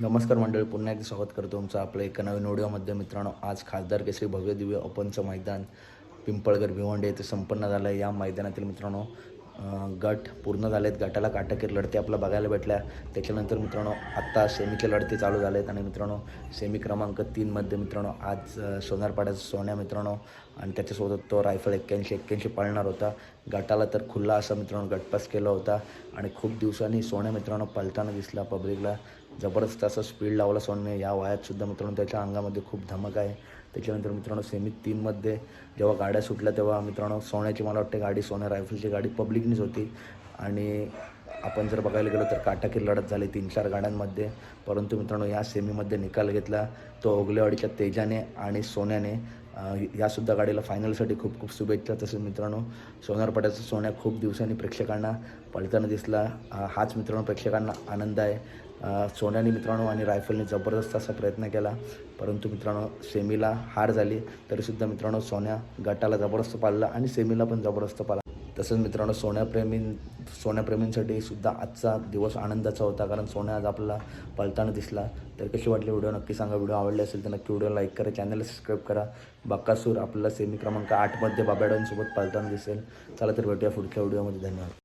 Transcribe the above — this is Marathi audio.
नमस्कार मंडळी पुन्हा एकदा स्वागत करतो तुमचं आपलं एका नवीन व्हिडिओमध्ये मित्रांनो आज खासदार केसरी भव्य दिव्य ओपनचं मैदान पिंपळगर भिवंडी येथे संपन्न झालं आहे या मैदानातील मित्रांनो गट पूर्ण झाले आहेत गटाला काटाकीर लढती आपल्या बघायला भेटल्या. त्याच्यानंतर मित्रांनो आत्ता सेमीचे लढती चालू झाले आहेत आणि मित्रांनो सेमी क्रमांक तीनमध्ये मित्रांनो आज सोनारपाड्याचा सोन्या मित्रांनो आणि त्याच्यासोबत तो रायफल एक्क्याऐंशी एक्क्याऐंशी पाळणार होता. गटाला तर खुल्ला असा मित्रांनो गटपास केला होता. आणि खूप दिवसांनी सोन्या मित्रांनो पलताना दिसला पब्लिकला जबरदस्त असं स्पीड लावला सोन्याने या वयातसुद्धा मित्रांनो त्याच्या अंगामध्ये खूप धमक आहे. त्याच्यानंतर मित्रांनो सेमी तीनमध्ये जेव्हा गाड्या सुटल्या तेव्हा मित्रांनो सोन्याची मला वाटते गाडी सोन्या रायफलची गाडी पब्लिकनीच होती. आणि आपण जर बघायला गेलो तर काटाकीर लढत झाली तीन चार गाड्यांमध्ये. परंतु मित्रांनो या सेमीमध्ये निकाल घेतला. तो ओगलेवाडीच्या तेजाने आणि सोन्याने यासुद्धा गाडीला फायनलसाठी खूप खूप शुभेच्छा. तसेच मित्रांनो सोनारपाड्याचा सोन्या खूप दिवसांनी प्रेक्षकांना पळताना दिसला. हाच मित्रांनो प्रेक्षकांना आनंद आहे. सोन्याने मित्रांनो आणि रायफलने जबरदस्त असा प्रयत्न केला. परंतु मित्रांनो सेमीला हार झाली. तरीसुद्धा मित्रांनो सोन्या गटाला जबरदस्त पाळला आणि सेमीला पण जबरदस्त पाळला. तसंच मित्रांनो सोन्याप्रेमी सोन्याप्रेमींसाठी सुद्धा आजचा दिवस आनंदाचा होता कारण सोन्या आज आपला पळताना दिसला. तर कशी वाटली व्हिडिओ नक्की सांगा. व्हिडिओ आवडले असेल तर नक्की व्हिडिओ लाईक करा चॅनलला सबस्क्राईब करा. बक्कासूर आपला सेमी क्रमांक आठमध्ये बाबॅडॉनसोबत पळताना दिसेल. चला तर भेटूया पुढच्या व्हिडिओमध्ये. धन्यवाद.